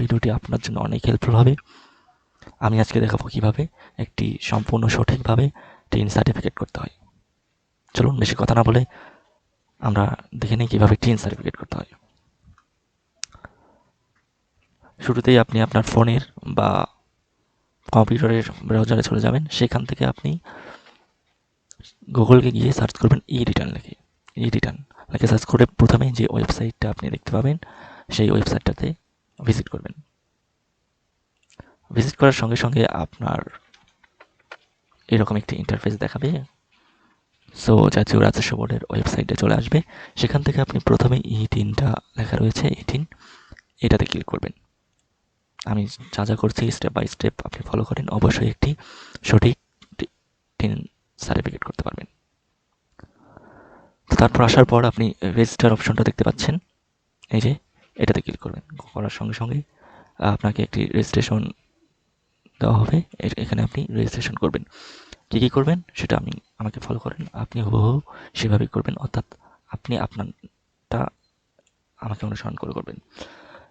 ভিডিওটি আপনার জন্য অনেক হেল্পফুল হবে। আমি আজকে দেখাবো কীভাবে একটি সম্পূর্ণ সঠিকভাবে টিন সার্টিফিকেট করতে হয়। চলুন বেশি কথা না বলে আমরা দেখে নিই কীভাবে টিন সার্টিফিকেট করতে হয়। শুরুতেই আপনি আপনার ফোনের বা কম্পিউটারের ব্রাউজারে চলে যাবেন। সেখান থেকে আপনি গুগলকে গিয়ে সার্চ করবেন ই রিটার্ন লিখে। ই রিটার্ন লিখে সার্চ করে প্রথমে যে ওয়েবসাইটটা আপনি দেখতে পাবেন, সেই ওয়েবসাইটটাতে ভিজিট করবেন। ভিজিট করার সঙ্গে সঙ্গে আপনার এরকম একটি ইন্টারফেস দেখাবে। সো জাতীয় রাজস্ব বোর্ডের ওয়েবসাইটে চলে আসবে। সেখান থেকে আপনি প্রথমে ই টিনটা লেখা রয়েছে ই টিন এটাতে ক্লিক করবেন। আমি যা যা করছি স্টেপ বাই স্টেপ আপনি ফলো করেন, অবশ্যই একটি সঠিক টিন সার্টিফিকেট করতে পারবেন। তারপর আসার পর আপনি রেজিস্টার অপশনটা দেখতে পাচ্ছেন। এই যে এটাতে ক্লিক করবেন। করার সঙ্গে সঙ্গে আপনাকে একটি রেজিস্ট্রেশন দেওয়া হবে। এখানে আপনি রেজিস্ট্রেশন করবেন। কী কী করবেন সেটা আমি আমাকে ফলো করেন। আপনি হুবহু সেভাবেই করবেন। অর্থাৎ আপনি আপনারটা আমাকে অনুসরণ করে করবেন।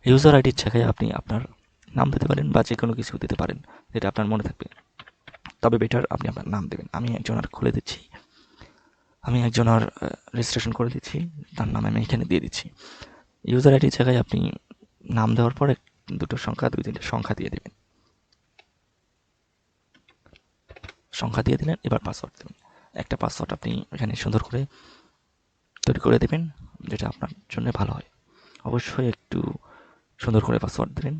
ইউজার আইডির জায়গায় আপনি আপনার নাম দিতে পারেন বা যে কোনো কিছু দিতে পারেন, যেটা আপনার মনে থাকবে। তবে বেটার আপনি আপনার নাম দেবেন। আমি একজন আর খুলে দিচ্ছি। আমি একজন আর রেজিস্ট্রেশন করে দিচ্ছি। তার নাম আমি এখানে দিয়ে দিচ্ছি। ইউজার আইডির জায়গায় আপনি নাম দেওয়ার পরে দুটো সংখ্যা, দুই, তিনটে সংখ্যা দিয়ে দেবেন। সংখ্যা দিয়ে দিলেন, এবার পাসওয়ার্ড দেবেন একটা পাসওয়ার্ড আপনি এখানে সুন্দর করে তৈরি করে দেবেন, যেটা আপনার জন্য ভালো হয়। অবশ্যই একটু সুন্দর করে পাসওয়ার্ড দেবেন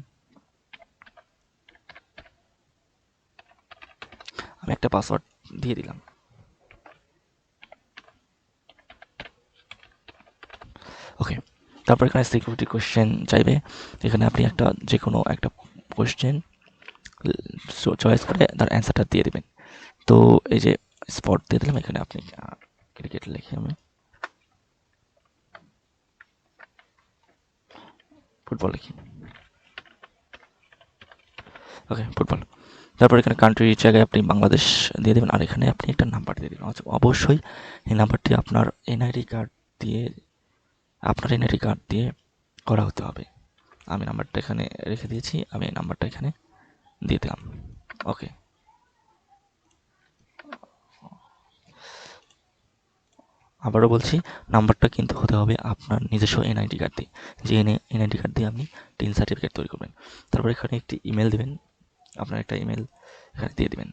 আমি একটা পাসওয়ার্ড দিয়ে দিলাম। ওকে তারপর এখানে সিকিউরিটি কোশ্চেন চাইবে। এখানে আপনি একটা যে কোনো একটা কোশ্চেন চয়েস করে তার অ্যান্সারটা দিয়ে দেবেন। তো এই যে স্পট দিয়ে দিলাম, এখানে আপনি ক্রিকেট লিখে আমি। ফুটবল লিখি। ওকে ফুটবল তারপর এখানে কান্ট্রির জায়গায় আপনি বাংলাদেশ দিয়ে দেবেন, আর এখানে আপনি একটা নাম্বার দিয়ে দেবেন। অবশ্যই এই নাম্বারটি আপনার এনআইডি কার্ড দিয়ে আপনার এনআইডি কার্ড দিয়ে করা হতে হবে। আমি নাম্বারটা এখানে রেখে দিয়েছি, আমি এই নাম্বারটা এখানে দিয়ে দিলাম। ওকে আবারও বলছি নাম্বারটা কিন্তু হতে হবে আপনার নিজস্ব এনআইডি কার্ড দিয়ে। যে এনে এনআইডি কার্ড দিয়ে আপনি টিন সার্টিফিকেট তৈরি করবেন। তারপর এখানে একটি ইমেল দেবেন। আপনার একটা ইমেল এখানে দিয়ে দেবেন।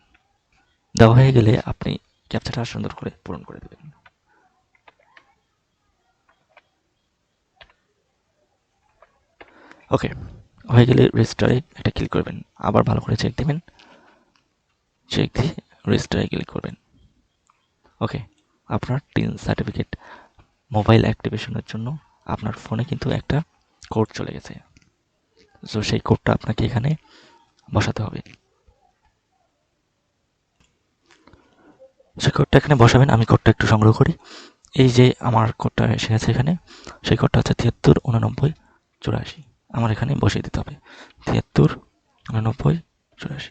দেওয়া হয়ে গেলে আপনি ক্যাপচারটা সুন্দর করে পূরণ করে দেবেন। ওকে হয়ে গেলে রেজিস্টারে একটা ক্লিক করবেন। আবার ভালো করে চেক দেবেন। চেক দিয়ে রেজিস্টারে ক্লিক করবেন। ওকে আপনার টিন সার্টিফিকেট মোবাইল অ্যাক্টিভেশনের জন্য আপনার ফোনে কিন্তু একটা কোড চলে গেছে। সো সেই কোডটা আপনাকে এখানে বসাতে হবে। সেই কোডটা এখানে বসাবেন। আমি কোডটা একটু সংগ্রহ করি। এই যে আমার কোডটা এসে গেছে এখানে, সেই কোডটা হচ্ছে তিয়াত্তর উননব্বই চুরাশি। আমার এখানে বসিয়ে দিতে হবে। তিয়াত্তর, উননব্বই, চুরাশি।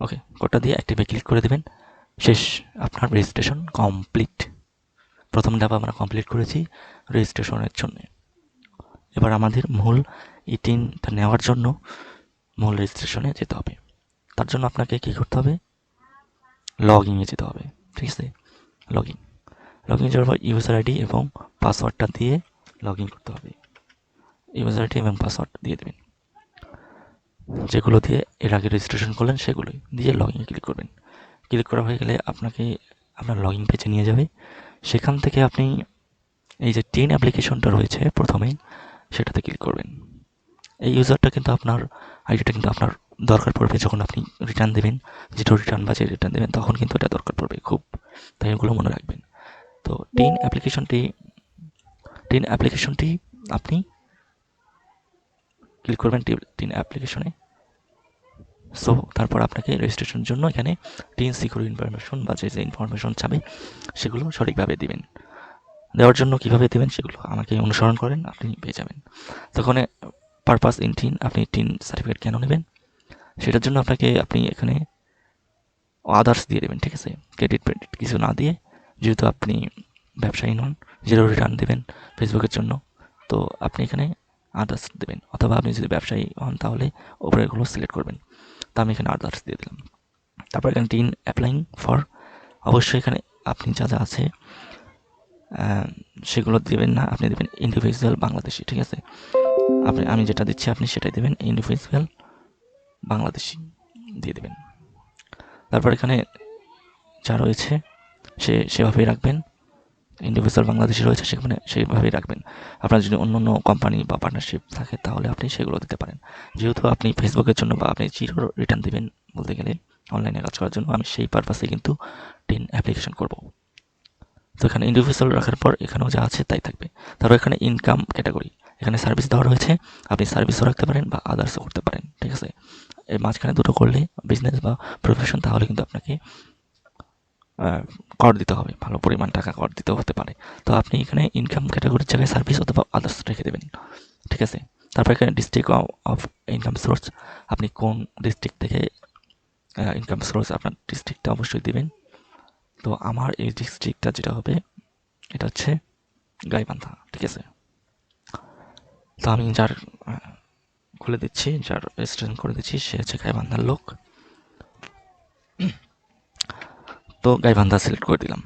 ওকে, কোডটা দিয়ে অ্যাক্টিভে ক্লিক করে দেবেন। শেষ আপনার রেজিস্ট্রেশন কমপ্লিট প্রথম ধাপ আমরা কমপ্লিট করেছি রেজিস্ট্রেশনের জন্য। এবার আমাদের মূল ইটিনটা নেওয়ার জন্য মূল রেজিস্ট্রেশনে যেতে হবে। তার জন্য আপনাকে কী করতে হবে? লগ ইনে যেতে হবে। ঠিক আছে? লগ ইন লগ ইন যাওয়ার পর ইউজার আইডি এবং পাসওয়ার্ডটা দিয়ে লগ ইন করতে হবে। ইউজার আইডি এবং পাসওয়ার্ড দিয়ে দেবেন। যেগুলো দিয়ে এর আগে রেজিস্ট্রেশন করলেন, সেগুলোই দিয়ে লগ ইন ক্লিক করবেন। ক্লিক করা হয়ে গেলে আপনাকে, আপনার লগ ইন পেজে নিয়ে যাবে। সেখান থেকে আপনি এই যে টেন অ্যাপ্লিকেশনটা রয়েছে প্রথমেই সেটাতে ক্লিক করবেন। এই ইউজারটা কিন্তু আপনার আইডিটা কিন্তু আপনার দরকার পড়বে যখন আপনি রিটার্ন দেবেন। যেটা রিটার্ন বা যে রিটার্ন দেবেন, তখন কিন্তু এটা দরকার পড়বে খুব। তাই এগুলো মনে রাখবেন। তো টেন অ্যাপ্লিকেশনটি টেন অ্যাপ্লিকেশনটি আপনি ক্লিক করবেন টিন অ্যাপ্লিকেশনে। সো, তারপর আপনাকে রেজিস্ট্রেশনের জন্য এখানে টিন সিকিউর ইনফরমেশন বা যে যে ইনফরমেশন চাবে, সেগুলো সঠিকভাবে দিবেন। দেওয়ার জন্য কীভাবে দেবেন সেগুলো আমাকে অনুসরণ করেন, আপনি পেয়ে যাবেন। তখন পারপাস ইন টিন আপনি টিন সার্টিফিকেট কেন নেবেন? সেটার জন্য আপনাকে, আপনি এখানে আদার্স দিয়ে দেবেন, ঠিক আছে? ক্রেডিট ক্রেডিট কিছু না দিয়ে, যেহেতু আপনি ব্যবসায়ী নন জিরো রিটার্ন দেবেন ফেসবুকের জন্য। তো আপনি এখানে আদার্স দেবেন। অথবা আপনি যদি ব্যবসায়ী হন, তাহলে ওপরেরগুলো সিলেক্ট করবেন। তো আমি এখানে আদার্স দিয়ে দিলাম। তারপর এখানে টিন অ্যাপ্লাইং ফর অবশ্যই এখানে আপনি যা যা আছে সেগুলো দেবেন না। আপনি দেবেন ইন্ডিভিজুয়াল বাংলাদেশি, ঠিক আছে? আপনি, আমি যেটা দিচ্ছি, আপনি সেটাই দেবেন। ইন্ডিভিজুয়াল বাংলাদেশি দিয়ে দেবেন। তারপর এখানে যা রয়েছে, সে, সেভাবেই রাখবেন। ইন্ডিভিজুয়াল বাংলাদেশি রয়েছে, সেখানে সেইভাবেই রাখবেন। আপনার যদি অন্য অন্য কোম্পানি বা পার্টনারশিপ থাকে, তাহলে আপনি সেগুলো দিতে পারেন। যেহেতু আপনি ফেসবুকের জন্য বা আপনি জিরো রিটার্ন দেবেন বলতে গেলে অনলাইনে কাজ করার জন্য, আমি সেই পারপাসে কিন্তু টিন অ্যাপ্লিকেশন করব। তো এখানে ইন্ডিভিজুয়াল রাখার পর এখানেও যা আছে তাই থাকবে। তারপর এখানে ইনকাম ক্যাটাগরি এখানে সার্ভিস দেওয়া রয়েছে, আপনি সার্ভিসও রাখতে পারেন বা আদার্সও করতে পারেন, ঠিক আছে? এর মাঝখানে দুটো করলে বিজনেস বা প্রফেশন তাহলে কিন্তু আপনাকে কর দিতে হবে, ভালো পরিমাণ টাকা কর দিতে হতে পারে। তো আপনি এখানে ইনকাম ক্যাটাগরির জায়গায় সার্ভিস অথবা আদার্স রেখে দেবেন, ঠিক আছে? তারপর এখানে ডিস্ট্রিক্ট অফ ইনকাম সোর্স আপনি কোন ডিস্ট্রিক্ট থেকে ইনকাম সোর্স আপনার ডিস্ট্রিক্টটা অবশ্যই দেবেন। তো আমার এই ডিস্ট্রিক্টটা যেটা হবে, এটা হচ্ছে গাইবান্ধা, ঠিক আছে? তো আমি যার খুলে দিচ্ছি, যার রেজিস্ট্রেশন করে দিচ্ছি, সে হচ্ছে গাইবান্ধার লোক। তো গাইবান্ধা সিলেক্ট করে দিলাম।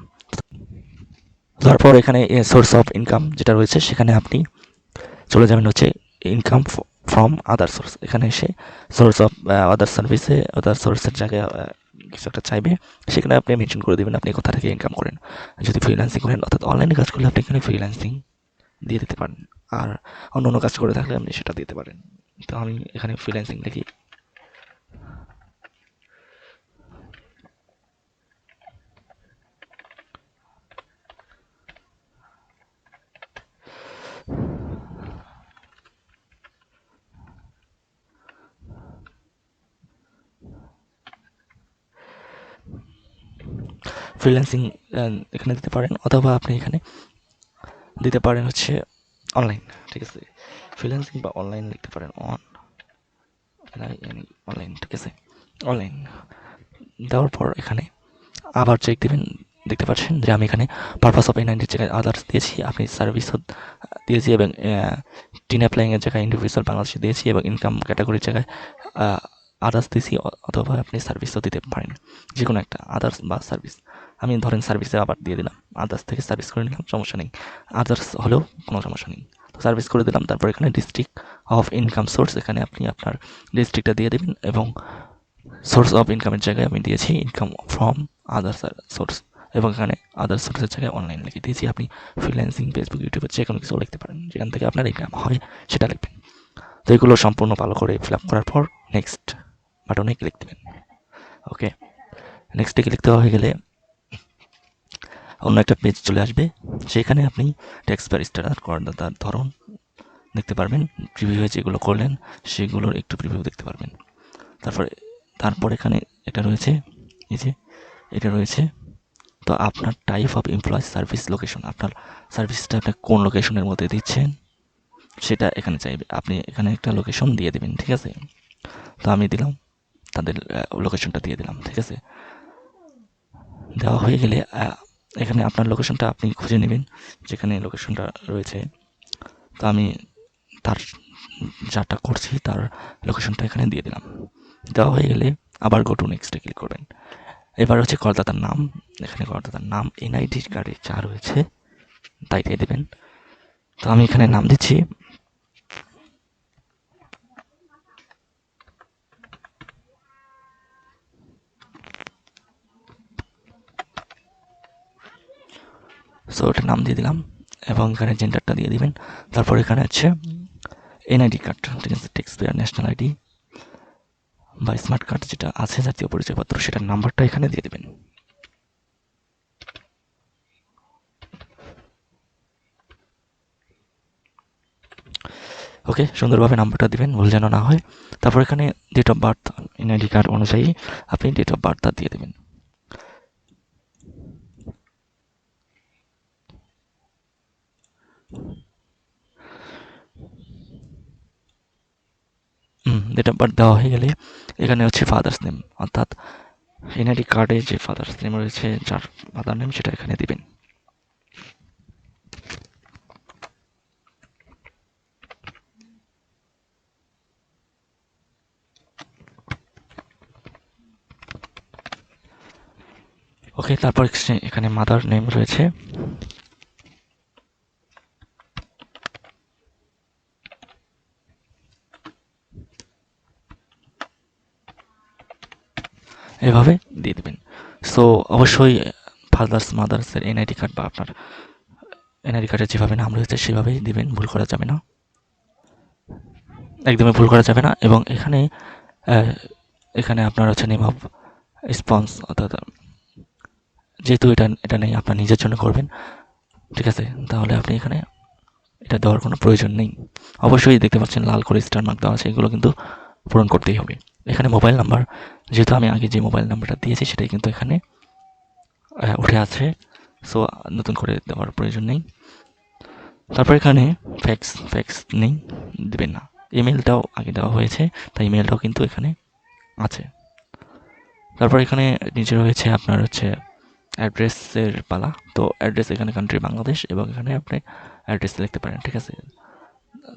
তারপর এখানে সোর্স অফ ইনকাম যেটা রয়েছে, সেখানে আপনি চলে যাবেন হচ্ছে ইনকাম ফ্রম আদার সোর্স এখানে এসে সোর্স অফ আদার সার্ভিসে আদার সোর্সের জায়গায় কিছু একটা চাইবে, সেখানে আপনি মেনশন করে দেবেন আপনি কোথা থেকে ইনকাম করেন। যদি ফ্রিল্যান্সিং করেন, অর্থাৎ অনলাইনে কাজ করলে আপনি এখানে ফ্রিল্যান্সিং দিয়ে দিতে পারেন। আর অন্য অন্য কাজ করে থাকলে আপনি সেটা দিতে পারেন। তো আমি এখানে ফ্রিল্যান্সিং দেখি। ফ্রিল্যান্সিং এখানে দিতে পারেন অথবা আপনি এখানে দিতে পারেন হচ্ছে অনলাইন ঠিক আছে? ফ্রিল্যান্সিং বা অনলাইন লিখতে পারেন অন অনলাইন ঠিক আছে? অনলাইন দেওয়ার পর এখানে আবার চেক দেবেন, দেখতে পাচ্ছেন যে আমি এখানে পারপাস অফ এনআইডির জায়গায় আদার্স দিয়েছি, আপনি সার্ভিস দিয়েছি এবং টিন অ্যাপ্লাইংয়ের জায়গায় ইন্ডিভিজুয়াল বাংলাদেশে দিয়েছি এবং ইনকাম ক্যাটাগরির জায়গায় আদার্স দিয়েছি অথবা আপনি সার্ভিসও দিতে পারেন। যে কোনো একটা আদার্স বা সার্ভিস আমি ধরেন সার্ভিসে আবার দিয়ে দিলাম। আদার্স থেকে সার্ভিস করে নিলাম, সমস্যা নেই। আদার্স হলেও কোনো সমস্যা নেই। তো সার্ভিস করে দিলাম, তারপর এখানে ডিস্ট্রিক্ট অফ ইনকাম সোর্স এখানে আপনি আপনার ডিস্ট্রিক্টটা দিয়ে দেবেন এবং সোর্স অফ ইনকামের জায়গায় আমি দিয়েছি ইনকাম ফ্রম আদার্স সোর্স এবং এখানে আদার সোর্সের জায়গায় অনলাইন লিখে দিয়েছি। আপনি ফ্রিল্যান্সিং ফেসবুক ইউটিউবে যে কোনো কিছু লিখতে পারেন। যেখান থেকে আপনার ইনকাম হয়, সেটা লিখবেন। তো এগুলো সম্পূর্ণ ভালো করে ফিল আপ করার পর নেক্সট বাটনে ক্লিক দেবেন। ওকে নেক্সটে ক্লিক দেওয়া হয়ে গেলে অন্য একটা পেজ চলে আসবে। সেখানে আপনি ট্যাক্স ব্যারিস্টার করদাতার ধরন দেখতে পারবেন। প্রিভিউ যেগুলো করলেন, সেগুলোর একটু প্রিভিউ দেখতে পারবেন। তারপরে, তারপর এখানে এটা রয়েছে, এই যে এটা রয়েছে। তো আপনার type of employ service location আপনার সার্ভিসটা আপনি কোন লোকেশনের মধ্যে দিচ্ছেন, সেটা এখানে চাইবে। আপনি এখানে একটা লোকেশন দিয়ে দেবেন, ঠিক আছে? তো আমি দিলাম, তাদের লোকেশনটা দিয়ে দিলাম, ঠিক আছে? দেওয়া হয়ে গেলে এখানে আপনার লোকেশনটা আপনি খুঁজে নেবেন, যেখানে লোকেশনটা রয়েছে। তো আমি তার যাটা করছি, তার লোকেশনটা এখানে দিয়ে দিলাম। দেওয়া হয়ে গেলে আবার গো টু নেক্সটে ক্লিক করবেন। এবার হচ্ছে করদাতার নাম। এখানে করদাতার নাম এনআইডি কার্ডে যা রয়েছে, তাই দিয়ে দেবেন। তো আমি এখানে নাম দিচ্ছি সো ওটা নাম দিয়ে দিলাম, এবং এখানে জেন্ডারটা দিয়ে দিবেন। তারপর এখানে আছে এনআইডি কার্ড ঠিক আছে টেক্স পেয়ার ন্যাশনাল আইডি বা স্মার্ট কার্ড যেটা আছে, জাতীয় পরিচয়পত্র, সেটার নাম্বারটা এখানে দিয়ে দেবেন। ওকে সুন্দরভাবে নাম্বারটা দিবেন, ভুল যেন না হয়। তারপর এখানে date of birth NID card অনুযায়ী আপনি ডেট অফ বার্থটা দিয়ে দেবেন। ডেট অফ বার্থ দেওয়া হয়ে গেলে এখানে হচ্ছে ফাদার্স নেম অর্থাৎ এনআইডি কার্ডে যে ফাদার্স নেম রয়েছে, যার ফাদার নেম সেটা এখানে দিবেন। ওকে তারপর এখানে মাদার নেম রয়েছে। এভাবে দিয়ে দেবেন। সো অবশ্যই ফাদার্স মাদার্সের এনআইডি কার্ড বা আপনার এনআইডি কার্ডের যেভাবে নাম রয়েছে সেভাবেই দিবেন, ভুল করা যাবে না। একদমই ভুল করা যাবে না এবং এখানে এখানে আপনার হচ্ছে নেম অফ স্পন্স অর্থাৎ যেহেতু এটা এটা নেই, আপনার নিজের জন্য করবেন, ঠিক আছে? তাহলে আপনি এখানে এটা দেওয়ার কোনো প্রয়োজন নেই। অবশ্যই দেখতে পাচ্ছেন লাল করে স্টার মার্ক দেওয়া আছে, এগুলো কিন্তু পূরণ করতেই হবে। এখানে মোবাইল নাম্বার যেহেতু আমি আগে যে মোবাইল নাম্বারটা দিয়েছি, সেটাই কিন্তু এখানে উঠে আছে। সো নতুন করে দেওয়ার প্রয়োজন নেই। তারপর এখানে ফ্যাক্স ফ্যাক্স নেই, দেবেন না। ইমেলটাও আগে দেওয়া হয়েছে, তাই ইমেলটাও কিন্তু এখানে আছে। তারপর এখানে নিচে রয়েছে আপনার হচ্ছে অ্যাড্রেসের পালা। তো অ্যাড্রেস এখানে কান্ট্রি বাংলাদেশ এবং এখানে আপনি অ্যাড্রেস লিখতে পারেন, ঠিক আছে?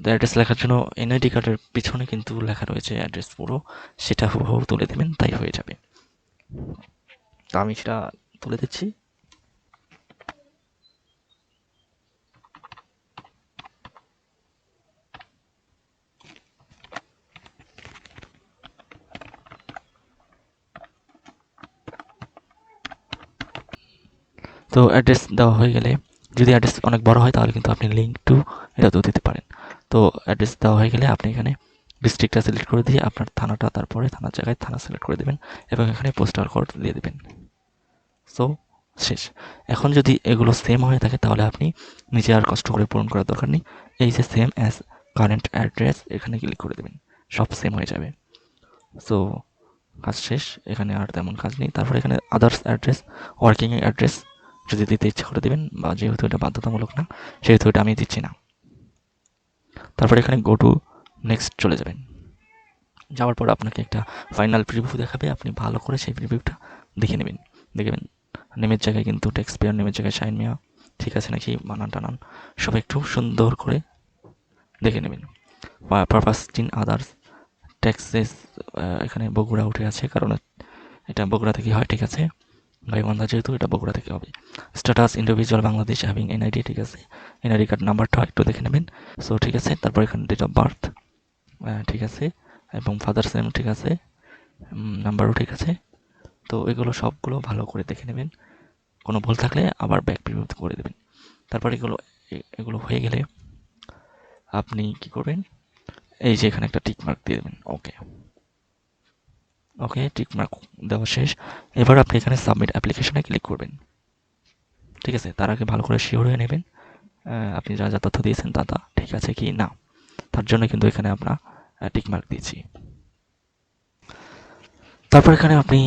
অ্যাড্রেস লেখার জন্য এনআইডি কার্ডের পিছনে কিন্তু লেখা রয়েছে অ্যাড্রেস পুরো। সেটা হুবহু তুলে দেবেন, তাই হয়ে যাবে। তো আমি সেটা তুলে দিচ্ছি। তো অ্যাড্রেস দেওয়া হয়ে গেলে যদি অ্যাড্রেস অনেক বড় হয়, তাহলে কিন্তু আপনি লিঙ্ক টু এটাতেও দিতে পারেন। তো অ্যাড্রেস দেওয়া হয়ে গেলে আপনি এখানে ডিস্ট্রিক্টটা সিলেক্ট করে দিয়ে আপনার থানাটা, তারপরে থানার জায়গায় থানা সিলেক্ট করে দেবেন এবং এখানে পোস্টাল কোড দিয়ে দেবেন। সো শেষ। এখন যদি এগুলো সেম হয়ে থাকে তাহলে আপনি নিজে আর কষ্ট করে পূরণ করার দরকার নেই। এই যে সেম অ্যাজ কারেন্ট অ্যাড্রেস এখানে ক্লিক করে দেবেন। সব সেম হয়ে যাবে। সো কাজ শেষ। এখানে আর তেমন কাজ নেই। তারপর এখানে আদার্স অ্যাড্রেস ওয়ার্কিং অ্যাড্রেস যদি দিতে ইচ্ছে করে দেবেন বা যেহেতু এটা বাধ্যতামূলক না, সেহেতু এটা আমি দিচ্ছি না। তারপর এখানে গো টু নেক্সট চলে যাবেন। যাওয়ার পর আপনাকে একটা ফাইনাল প্রিভিউ দেখাবে, আপনি ভালো করে সেই প্রিভিউটা দেখে নেবেন। দেখবেন নেমের জায়গায় কিন্তু টেক্সপিয়ার নেমের জায়গায় শাইন মিয়া ঠিক আছে নাকি? বানান টানান। সব একটু সুন্দর করে দেখে নেবেন। পারপাস ইন আদার্স ট্যাক্সেস এখানে বগুড়া উঠে আছে, কারণ এটা বগুড়া থেকে হয়? ঠিক আছে। গাইবান্ধা যেহেতু এটা বগুড়া থেকে হবে। Status individual Bangladesh having NID ঠিক আছে? এনআইডি কার্ড নাম্বারটাও একটু দেখে নেবেন। সো ঠিক আছে, তারপর এখানে ডেট অফ বার্থ ঠিক আছে, এবং ফাদার্স নেম ঠিক আছে নাম্বারও ঠিক আছে। তো, এগুলো সবগুলো ভালো করে দেখে নেবেন। কোনো ভুল থাকলে আবার ব্যাক প্রিভিউ করে দেবেন। তারপর এগুলো এগুলো হয়ে গেলে আপনি কি করবেন? এই যে এখানে একটা টিক মার্ক দিয়ে দেবেন। ওকে ওকে টিক মার্ক দেওয়া শেষ। এবার আপনি এখানে সাবমিট অ্যাপ্লিকেশনে ক্লিক করবেন। ঠিক আছে, তার আগে ভালো করে শিওর হয়ে নেবেন। আপনি যা যা তথ্য দিয়েছেন তা ঠিক আছে কি না? তার জন্য কিন্তু এখানে আমরা টিক মার্ক দিয়েছি। তারপর এখানে আপনি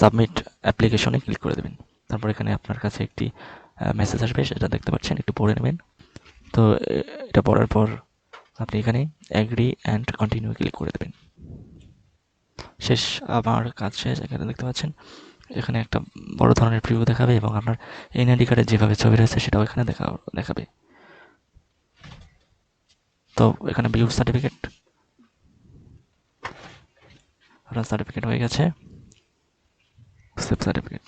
সাবমিট অ্যাপ্লিকেশনে ক্লিক করে দেবেন। তারপর এখানে আপনার কাছে একটি মেসেজ আসবে, সেটা দেখতে পাচ্ছেন, একটু পড়ে নেবেন। তো এটা পড়ার পর আপনি এখানে অ্যাগ্রি অ্যান্ড কন্টিনিউ ক্লিক করে দেবেন। শেষ আমার কাজ শেষ, এখানে দেখতে পাচ্ছেন। এখানে একটা বড় ধরনের প্রিভিউ দেখাবে এবং আপনার এনআইডি কার্ডে যেভাবে ছবি রয়েছে সেটাও এখানে দেখা, দেখাবে। তো এখানে বিউ সার্টিফিকেট আপনার সার্টিফিকেট হয়ে গেছে। সার্টিফিকেট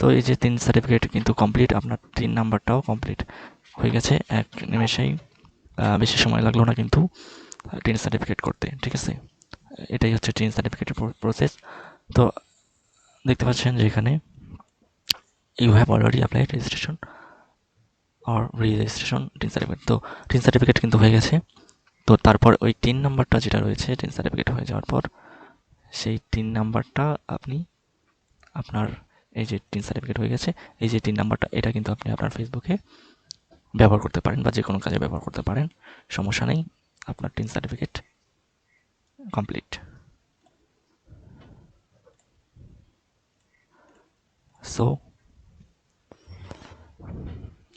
তো এই যে তিন সার্টিফিকেট কিন্তু কমপ্লিট আপনার তিন নাম্বারটাও কমপ্লিট হয়ে গেছে। এক নিমেষেই বেশি সময় লাগল না কিন্তু টিন সার্টিফিকেট করতে, ঠিক আছে? এটাই হচ্ছে টিন সার্টিফিকেটের প্রসেস তো দেখতে পাচ্ছেন যে এখানে you have already applied registration R registration TIN certificate তো টিন সার্টিফিকেট কিন্তু হয়ে গেছে। তো তারপর ওই তিন নাম্বারটা যেটা রয়েছে টিন সার্টিফিকেট হয়ে যাওয়ার পর সেই তিন নাম্বারটা আপনি আপনার এই যে টিন সার্টিফিকেট হয়ে গেছে, এই যে টিন নাম্বারটা এটা কিন্তু আপনি আপনার ফেসবুকে ব্যবহার করতে পারেন বা যে কোনো কাজে ব্যবহার করতে পারেন। সমস্যা নেই, আপনার TIN certificate complete so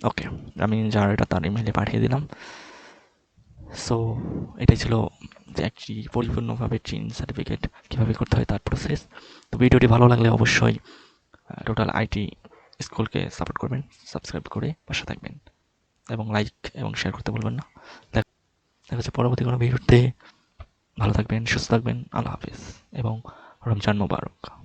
okay আমি যার এটা তার ইমেলে পাঠিয়ে দিলাম। সো এটাই ছিল যে একটি পরিপূর্ণভাবে ট্রেন সার্টিফিকেট কীভাবে করতে হয় তার প্রসেস তো ভিডিওটি ভালো লাগলে অবশ্যই টোটাল আইটি স্কুলকে সাপোর্ট করবেন, সাবস্ক্রাইব করে পাশে থাকবেন এবং লাইক এবং শেয়ার করতে বলবেন না। দেখা যাচ্ছে পরবর্তী কোনো ভিডিওতে। ভালো থাকবেন, সুস্থ থাকবেন, আল্লাহ হাফিজ এবং রমজান মোবারক।